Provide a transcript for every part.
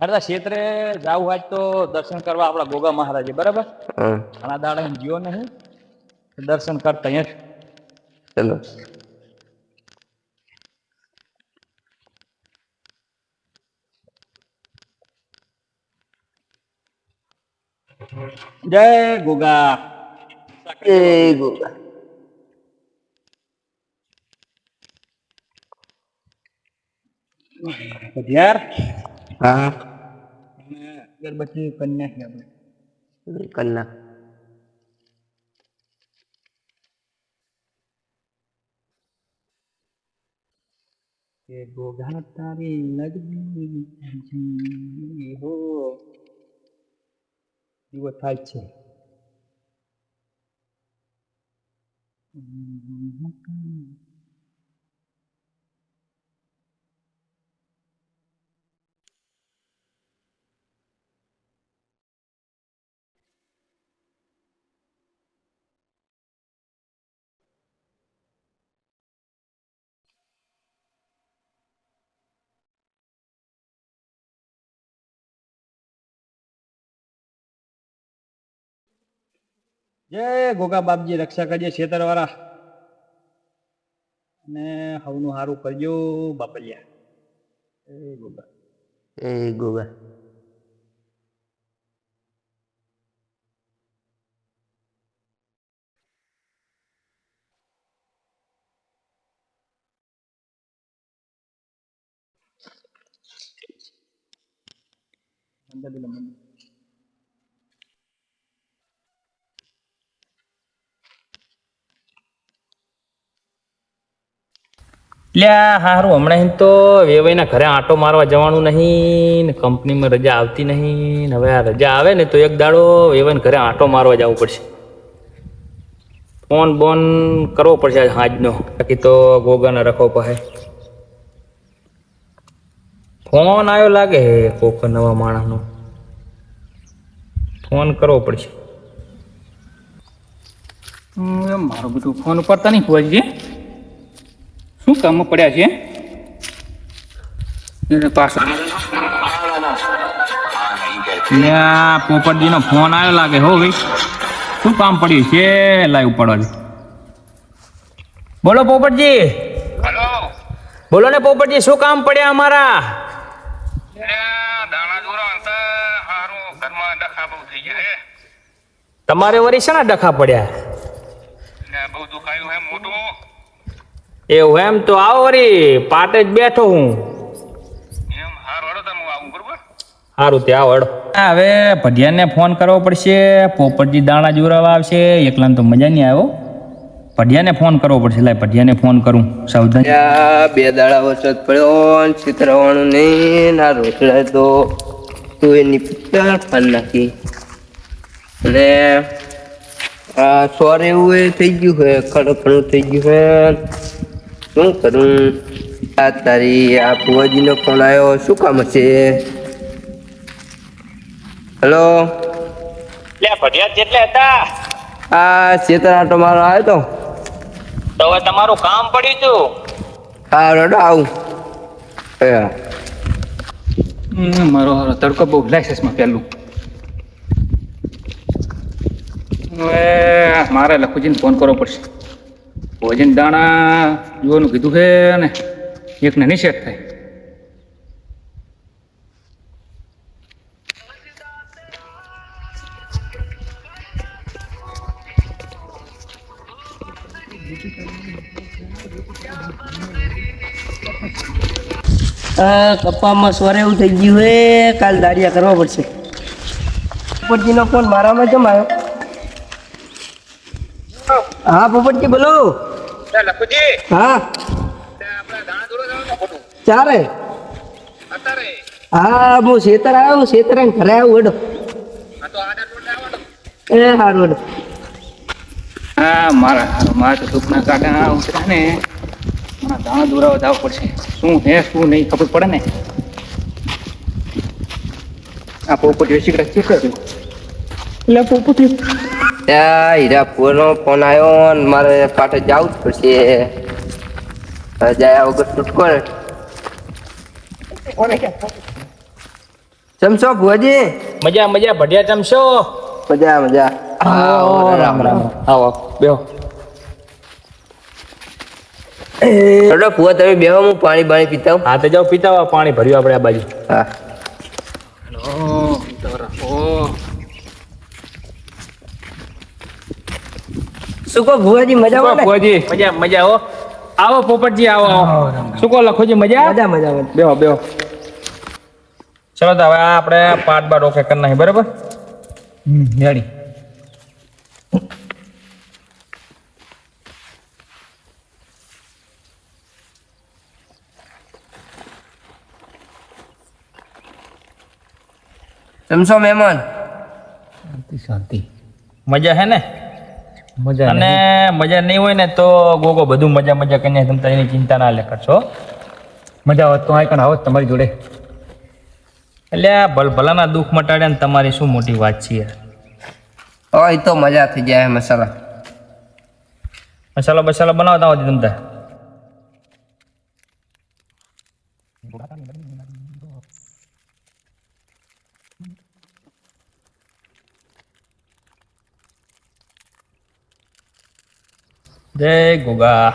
અરે ક્ષેત્રે જવું હોય તો દર્શન કરવા આપણા ગોગા મહારાજે બરાબર? ઘણા દાડા ગયો નહીં. દર્શન કરતા અહીંયા ચલો. જય ગોગા. જય ગોગા. પઢિયાર હા. અગરબત્તી કન્યા. છે આપણે કન્ના કે ગોગા તારી લગની હો એવો થાય છે. જય ગોગા બાપજી રક્ષા કરજે ખેતર વાળા અને હવનું સારું કરજો બાપલિયા એ ગોગા એ ગોગા અંદર પેલા લ્યા હારું હમણાં એમ તો વેવાઈના ઘરે આંટો મારવા જવાનું નહીં ને કંપનીમાં રજા આવતી નહીં હવે આ રજા આવે ને તો એક દાડો વેવાઈને ઘરે આંટો મારવા જવું પડશે. ફોન બોન કરવો પડશે હાજનો બાકી તો ગોગાને રખો પાસે ફોન આવ્યો લાગે કોક નવા માણસનો. ફોન કરવો પડશે. હમ, મારું બધું ફોન ઉપાડતા નહીં ભુવાજી. શું કામમાં પડ્યા છે? એને પાછો. પોપટજીનો ફોન આવ્યો લાગે હો ભાઈ. શું કામ પડ્યું છે? લાઈવ પડવાનું બોલો પોપટજી. બોલો ને પોપટજી શું કામ પડ્યા અમારા? તમારે વરી છે ને ડખા પડ્યા ને બહુ દુખાયું હે મોટું એવું એમ તો આવો વરી પાટે જ બેઠો હું. એમ હારું હળો તમે આવું બરોબર? સારું ત્યાં વળો હવે ભઢિયાને ફોન કરવો પડશે પોપટજી દાણા જોરાવા આવશે એકલાને તો મજા નહીં આવ્યો ભઢિયાને ફોન કરવો પડશે લાય ભઢિયાને ફોન કરું સાવધાન. બે દાડા વરસાદ પડ્યો ને નહીં ના રોટલા તો તું એની પિક્ચર ફાન નાખી. અને આ સોર એવું એ થઈ ગયું છે ખડખડું થઈ ગયું છે. શું કરું? આ તારી આ ફુવાજીનો ફોન આવ્યો શું કામ હશે? હલો લે ભઢિયા જેટલે હતા? આ ચેતર આટો મારો આવ્યો તો. તો હવે તમારું કામ પડ્યું હતું હા રડો આવું. હા મારો હારો તડકો બહુ લાઇસન્સમાં પહેલું મારે લખુજીને ફોન કરવો પડશે. ભોજન દાણા જોવાનું કીધું છે ને એકને નિષેધ થાય. કપ્પામાં સ્વરે એવું થઈ ગયું હે કાલ દાડિયા કરવા પડશે. પોપટજીનો ફોન મારામાં કેમ આવ્યો? હા પોપટજી બોલો. લખુજી હા? શેતર આવ્યો શેતર ઘરે આવ્યો વડો એ હારું વડો મારા હારો મારે તો સુખના કાંટા ઉતર્યા ને. મારા દાણા દોરાવા જવું પડશે. શું હે શું નહીં ખબર પડે ને? આ પોપટ વેચી કદાચ ચેક કર્યું એટલે પોપટ ત્યાં હીરાપુરનો ફોન આવ્યો ને મારે પાટે જવું જ પડશે. જાય વગર છૂટકો ચમશો ભુવાજી? મજા મજા ભઢિયા ચમશો. મજા મજા. આવો, રામ રામ આવો બેહો. ચલો ભુવા તમે બેહો હું પાણી બાણી પીતા. હા તો જાઓ પીતા પાણી ભર્યું આપણે આ બાજુ. હા. કહો ભુવાજી મજા ફુવાજી? મજા મજા હો. આવો પોપટજી આવો આવો. કહો લખોજી મજા? મજા મજા બેહો બેહો. ચલો તો હવે આ આપણે પાટ બાટ ઓકે કરી નાખી બરાબર? હમ રેડી. ચમચો મહેમાન? શાંતિ. મજા હે ને? મજા અને મજા નહીં હોય ને તો ગોગો બધું મજા મજા કરીને તમે તારી એની ચિંતા ના લે કરશો. મજા આવત તો આ કણ આવત તમારી જોડે. એટલે આ ભલ ભલાના દુઃખ મટાડે ને તમારી શું મોટી વાત છે યાર. ઓ એ તો મજા થઈ જાય મસાલા. મસાલો બસાલો બનાવતા હોતી તમ જય ગોગા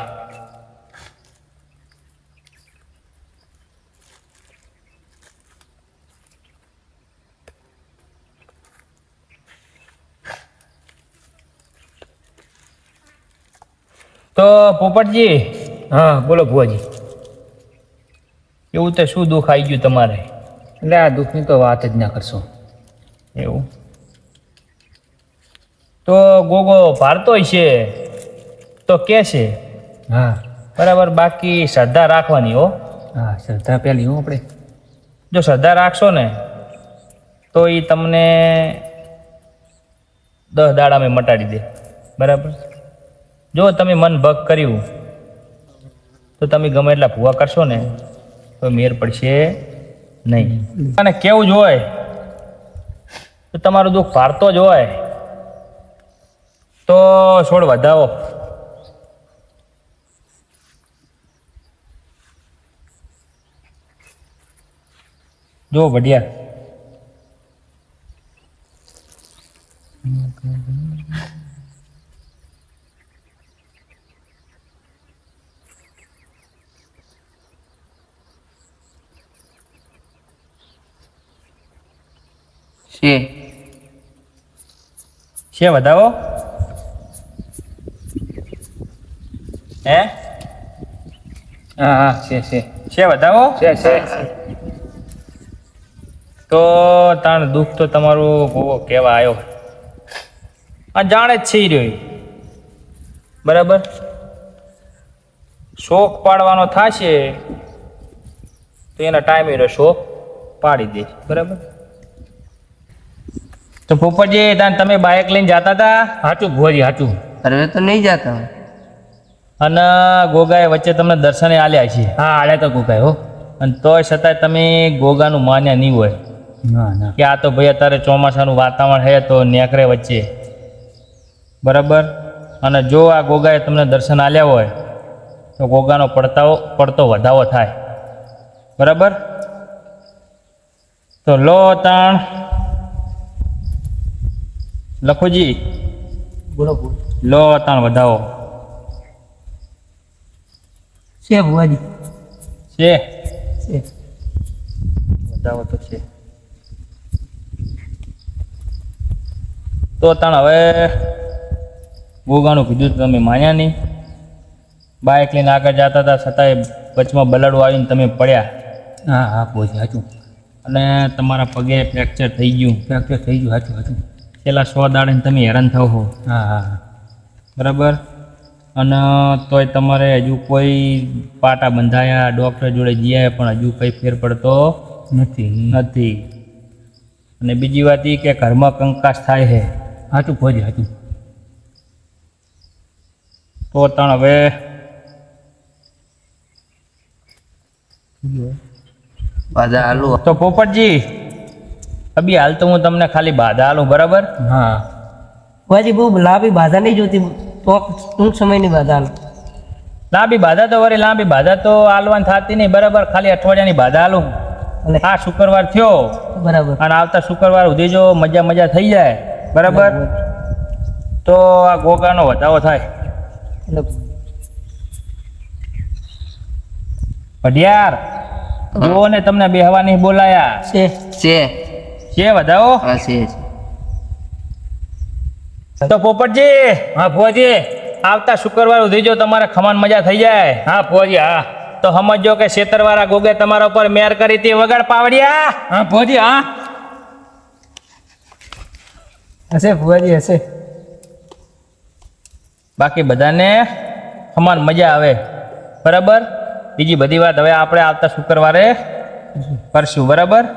તો પોપટજી હા બોલો ભુવાજી. એવું તો શું દુઃખ આવી ગયું તમારે? એટલે આ દુઃખની તો વાત જ ના કરશો. એવું? તો ગોગો ભારતો છે. તો કે છે? હા. બરાબર બાકી શ્રદ્ધા રાખવાની હો. હા શ્રદ્ધા પેલી હો આપણે. જો શ્રદ્ધા રાખશો ને તો એ તમને દસ દાડામાં મટાડી દે. બરાબર? જો તમે મન ભગ કર્યું તો તમે ગમે એટલા ભૂવા કરશો ને તો મેર પડશે નહીં. અને કેવું જ હોય તો તમારું દુઃખ ભારતો જ હોય. તો છોડ વધાવો. જો વડિયા છે. છે વધાવો. હે? હા હા છે છે. છે વધાવો? છે છે. તો તાણ દુઃખ તો તમારું બહુ કહેવા આવ્યો આ જાણે જ છે રહ્યો. બરાબર? શોખ પાડવાનો થશે તો એના ટાઈમે એનો શોખ પાડી દે. બરાબર? તો પોપટજી તાન તમે બાઇક લઈને જતા હતા હાચું ભુવાજી હાચું. અરે તો નહીં જતા. અને ગોગાએ વચ્ચે તમને દર્શને આલ્યા છે. હા આલ્યા તો ગોગાએ હો. અને તોય છતાંય તમે ગોગાનું માન્યા નહીં હોય. કે આ તો ભાઈ અત્યારે ચોમાસાનું વાતાવરણ હે તો નેકરે વચ્ચે. બરાબર? અને જો આ ગોગાએ તમને દર્શન આલ્યા હોય તો ગોગાનો પડતાવો પડતો વધાવો થાય. બરાબર? તો લો તાણ. લખોજી. બોલો બોલો. લો તાણ વધાવો. છે ભુવાજી. છે. છે. વધાવો તો છે. તો તણ હવે ગોગાનું કીધું તમે માન્યા નહીં. બાઇક લઈને આગળ જતા હતા છતાંય વચમાં બલાડું આવીને તમે પડ્યા. હા હા પહોંચી સાચું. અને તમારા પગે ફ્રેક્ચર થઈ ગયું. ફ્રેક્ચર થઈ ગયું સાચું સાચું. પેલા સો દાડે તમે હેરાન થાવ હો. હા હા. બરાબર? અને તોય તમારે હજુ કોઈ પાટા બંધાયા ડૉક્ટર જોડે ગયા પણ હજુ કંઈ ફેર પડતો નથી. નથી. અને બીજી વાત એ કે ઘરમાં કંકાસ થાય છે સાચું ફોજી સાચું તો તણ હવે બાધા આલુ. તો પોપટજી અભી હાલ તો હું તમને ખાલી બાધા આલું બરાબર? હા. ભુવાજી બહુ લાંબી બાધા નહીં જોતી. તો ટૂંક સમયની બાધા હાલો. લાંબી બાધા તો વળી લાંબી બાધા તો આલવાન થતી નહીં બરાબર? ખાલી અઠવાડિયાની બાધા આલું. અને આ શુક્રવાર થયો. બરાબર. અને આવતા શુક્રવાર સુધી જો મજા મજા થઈ જાય બરાબર? તો આ ગોગાનો વધાવો થાય. પઢિયાર જુઓ ને તમને બેહવા નહીં બોલાયા. છે. છે. છે વધાવો? હા છે તો પોપટજી હા ફુવાજી આવતા શુક્રવાર સુધી જો તમારે ખમાન મજા થઈ જાય. હા ફોજી હા. તો સમજો કે શેતરવાળા ગોગે તમારા ઉપર મેર કરી હતી વગર પાવડિયા. હા ફુવાજી હા. હશે, ભુવાજી હશે. બાકી બધાને સમાન મજા આવે. બરાબર? બીજી બધી વાત હવે આપણે આવતા શુક્રવારે કરશું. બરાબર?